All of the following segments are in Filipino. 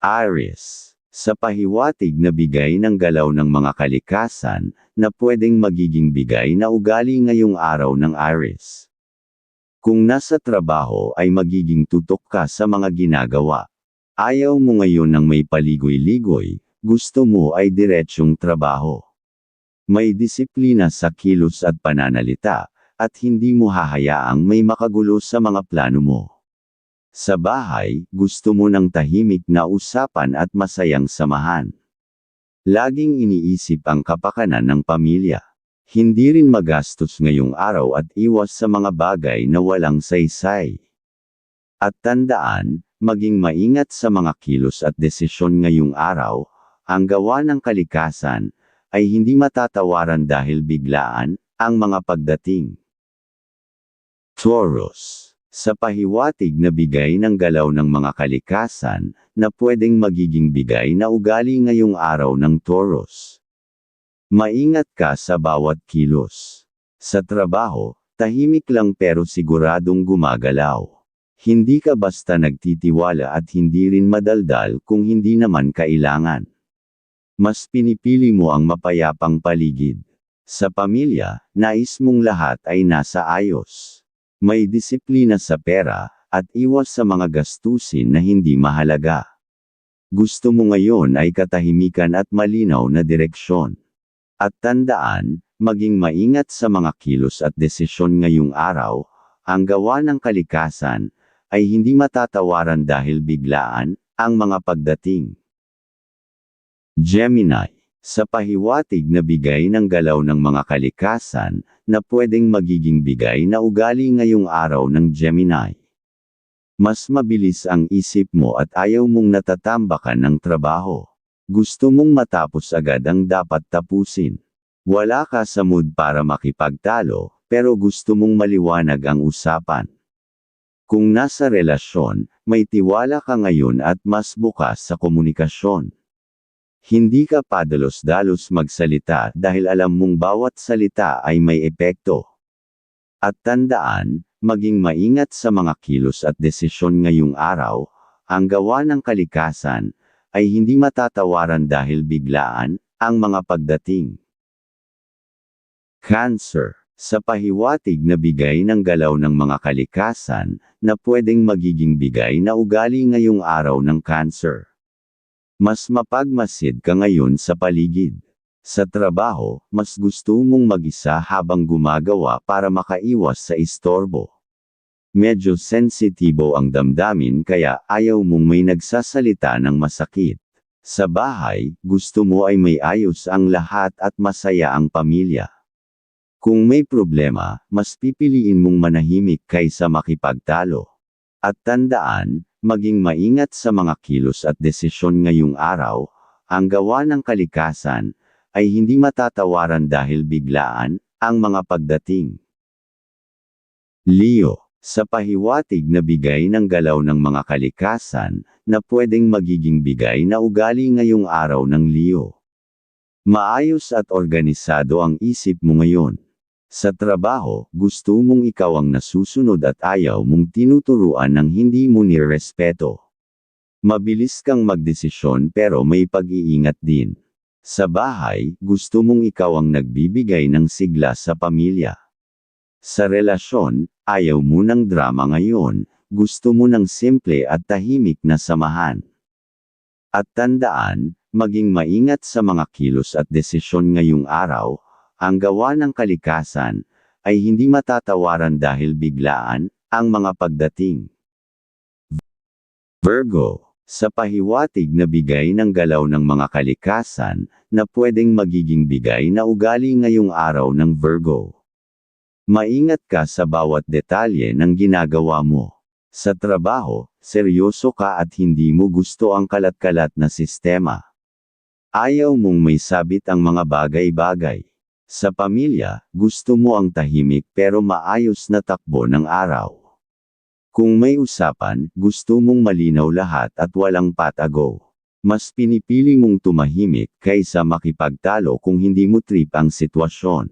Aries. Sa pahiwatig na bigay ng galaw ng mga kalikasan, na pwedeng magiging bigay na ugali ngayong araw ng Aries. Kung nasa trabaho ay magiging tutok ka sa mga ginagawa. Ayaw mo ngayon ng may paligoy-ligoy, gusto mo ay diretsyong trabaho. May disiplina sa kilos at pananalita, at hindi mo hahayaang may makagulo sa mga plano mo. Sa bahay, gusto mo ng tahimik na usapan at masayang samahan. Laging iniisip ang kapakanan ng pamilya. Hindi rin magastos ngayong araw at iwas sa mga bagay na walang saysay. At tandaan, maging maingat sa mga kilos at desisyon ngayong araw, ang gawa ng kalikasan, ay hindi matatawaran dahil biglaan, ang mga pagdating. Taurus sa pahiwatig na bigay ng galaw ng mga kalikasan, na pwedeng magiging bigay na ugali ngayong araw ng Taurus. Maingat ka sa bawat kilos. Sa trabaho, tahimik lang pero siguradong gumagalaw. Hindi ka basta nagtitiwala at hindi rin madaldal kung hindi naman kailangan. Mas pinipili mo ang mapayapang paligid. Sa pamilya, nais mong lahat ay nasa ayos. May disiplina sa pera, at iwas sa mga gastusin na hindi mahalaga. Gusto mo ngayon ay katahimikan at malinaw na direksyon. At tandaan, maging maingat sa mga kilos at desisyon ngayong araw, ang gawa ng kalikasan, ay hindi matatawaran dahil biglaan, ang mga pagdating. Gemini sa pahiwatig na bigay ng galaw ng mga kalikasan, na pwedeng magiging bigay na ugali ngayong araw ng Gemini. Mas mabilis ang isip mo at ayaw mong natatambakan ng trabaho. Gusto mong matapos agad ang dapat tapusin. Wala ka sa mood para makipagtalo, pero gusto mong maliwanag ang usapan. Kung nasa relasyon, may tiwala ka ngayon at mas bukas sa komunikasyon. Hindi ka padalos-dalos magsalita dahil alam mong bawat salita ay may epekto. At tandaan, maging maingat sa mga kilos at desisyon ngayong araw, ang gawa ng kalikasan, ay hindi matatawaran dahil biglaan, ang mga pagdating. Cancer sa pahiwatig na bigay ng galaw ng mga kalikasan, na pwedeng magiging bigay na ugali ngayong araw ng cancer. Mas mapagmasid ka ngayon sa paligid. Sa trabaho, mas gusto mong mag-isa habang gumagawa para makaiwas sa istorbo. Medyo sensitibo ang damdamin kaya ayaw mong may nagsasalita ng masakit. Sa bahay, gusto mo ay may ayos ang lahat at masaya ang pamilya. Kung may problema, mas pipiliin mong manahimik kaysa makipagtalo. At tandaan, maging maingat sa mga kilos at desisyon ngayong araw, ang gawa ng kalikasan, ay hindi matatawaran dahil biglaan, ang mga pagdating. Leo, sa pahiwatig na bigay ng galaw ng mga kalikasan, na pwedeng magiging bigay na ugali ngayong araw ng Leo. Maayos at organisado ang isip mo ngayon. Sa trabaho, gusto mong ikaw ang nasusunod at ayaw mong tinuturuan ng hindi mo nirespeto. Mabilis kang magdesisyon pero may pag-iingat din. Sa bahay, gusto mong ikaw ang nagbibigay ng sigla sa pamilya. Sa relasyon, ayaw mo ng drama ngayon, gusto mo ng simple at tahimik na samahan. At tandaan, maging maingat sa mga kilos at desisyon ngayong araw, ang gawa ng kalikasan, ay hindi matatawaran dahil biglaan, ang mga pagdating. Virgo, sa pahiwatig na bigay ng galaw ng mga kalikasan, na pwedeng magiging bigay na ugali ngayong araw ng Virgo. Maingat ka sa bawat detalye ng ginagawa mo. Sa trabaho, seryoso ka at hindi mo gusto ang kalat-kalat na sistema. Ayaw mong may sabit ang mga bagay-bagay. Sa pamilya, gusto mo ang tahimik pero maayos na takbo ng araw. Kung may usapan, gusto mong malinaw lahat at walang patago. Mas pinipili mong tumahimik kaysa makipagtalo kung hindi mo trip ang sitwasyon.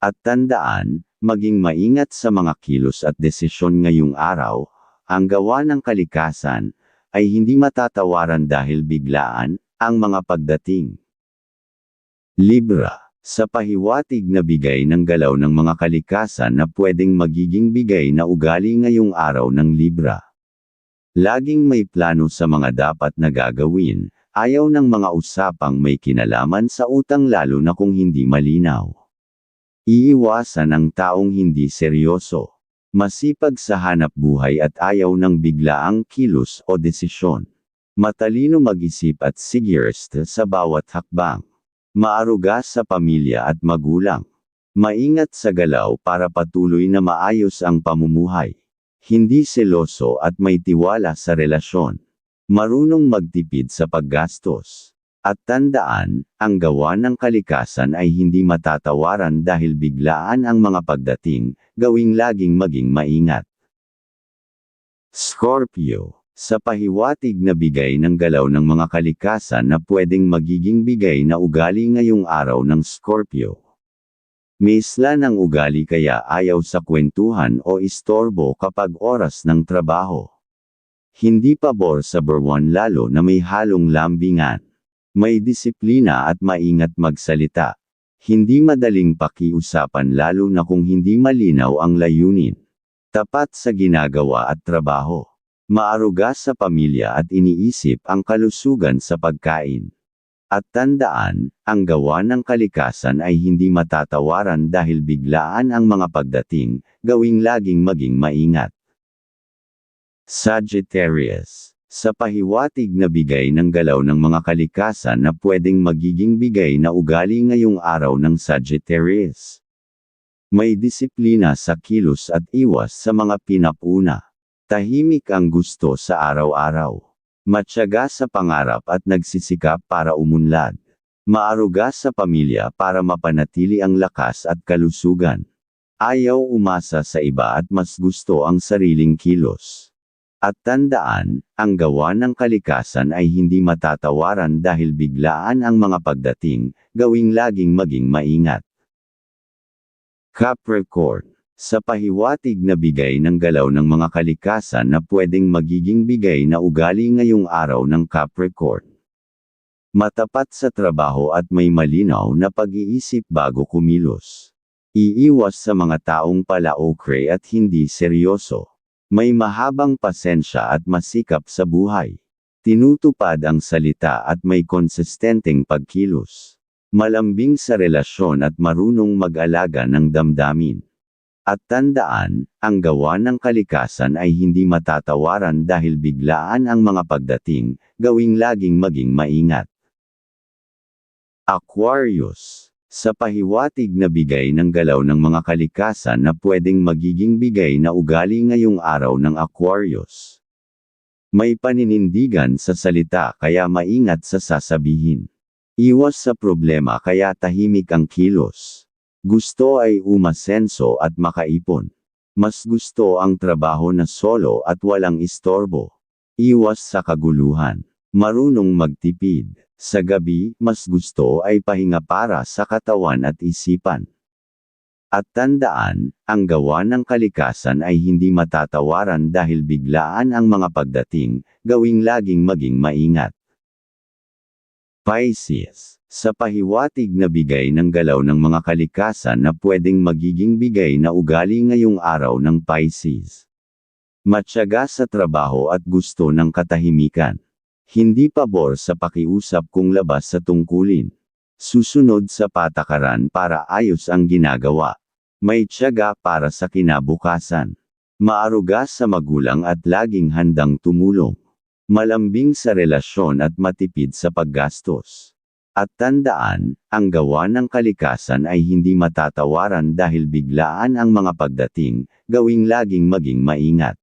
At tandaan, maging maingat sa mga kilos at desisyon ngayong araw, ang gawa ng kalikasan, ay hindi matatawaran dahil biglaan, ang mga pagdating. Libra. Sa pahiwatig na bigay ng galaw ng mga kalikasan na pwedeng magiging bigay na ugali ngayong araw ng Libra. Laging may plano sa mga dapat na gagawin, ayaw ng mga usapang may kinalaman sa utang lalo na kung hindi malinaw. Iiwasan ang taong hindi seryoso. Masipag sa hanap buhay at ayaw ng biglaang kilos o desisyon. Matalino mag-isip at sigurist sa bawat hakbang. Maaruga sa pamilya at magulang. Maingat sa galaw para patuloy na maayos ang pamumuhay. Hindi seloso at may tiwala sa relasyon. Marunong magtipid sa paggastos. At tandaan, ang gawa ng kalikasan ay hindi matatawaran dahil biglaan ang mga pagdating, gawing laging maging maingat. Scorpio sa pahiwatig na bigay ng galaw ng mga kalikasan na pwedeng magiging bigay na ugali ngayong araw ng Scorpio. Misla ng ugali kaya ayaw sa kwentuhan o istorbo kapag oras ng trabaho. Hindi pabor sa berwan lalo na may halong lambingan. May disiplina at maingat magsalita. Hindi madaling pakiusapan lalo na kung hindi malinaw ang layunin. Tapat sa ginagawa at trabaho. Maaruga sa pamilya at iniisip ang kalusugan sa pagkain. At tandaan, ang gawa ng kalikasan ay hindi matatawaran dahil biglaan ang mga pagdating, gawing laging maging maingat. Sagittarius Sa pahiwatig na bigay ng galaw ng mga kalikasan na pwedeng magiging bigay na ugali ngayong araw ng Sagittarius. May disiplina sa kilos at iwas sa mga pinapuna. Tahimik ang gusto sa araw-araw. Matyaga sa pangarap at nagsisikap para umunlad. Maaruga sa pamilya para mapanatili ang lakas at kalusugan. Ayaw umasa sa iba at mas gusto ang sariling kilos. At tandaan, ang gawa ng kalikasan ay hindi matatawaran dahil biglaan ang mga pagdating, gawing laging maging maingat. Capricorn sa pahiwatig na bigay ng galaw ng mga kalikasan na pwedeng magiging bigay na ugali ngayong araw ng Capricorn. Matapat sa trabaho at may malinaw na pag-iisip bago kumilos. Iiwas sa mga taong palaokre at hindi seryoso. May mahabang pasensya at masikap sa buhay. Tinutupad ang salita at may konsistenteng pagkilos. Malambing sa relasyon at marunong mag-alaga ng damdamin. At tandaan, ang gawa ng kalikasan ay hindi matatawaran dahil biglaan ang mga pagdating, gawing laging maging maingat. Aquarius Sa pahiwatig na bigay ng galaw ng mga kalikasan na pwedeng magiging bigay na ugali ngayong araw ng Aquarius. May paninindigan sa salita kaya maingat sa sasabihin. Iwas sa problema kaya tahimik ang kilos. Gusto ay umasenso at makaipon. Mas gusto ang trabaho na solo at walang istorbo. Iwas sa kaguluhan. Marunong magtipid. Sa gabi, mas gusto ay pahinga para sa katawan at isipan. At tandaan, ang gawa ng kalikasan ay hindi matatawaran dahil biglaan ang mga pagdating, gawing laging maging maingat. Pisces sa pahiwatig na bigay ng galaw ng mga kalikasan na pwedeng magiging bigay na ugali ngayong araw ng Pisces. Matyaga sa trabaho at gusto ng katahimikan. Hindi pabor sa pakiusap kung labas sa tungkulin. Susunod sa patakaran para ayos ang ginagawa. May tiyaga para sa kinabukasan. Maaruga sa magulang at laging handang tumulong. Malambing sa relasyon at matipid sa paggastos. At tandaan, ang gawa ng kalikasan ay hindi matatawaran dahil biglaan ang mga pagdating, gawing laging maging maingat.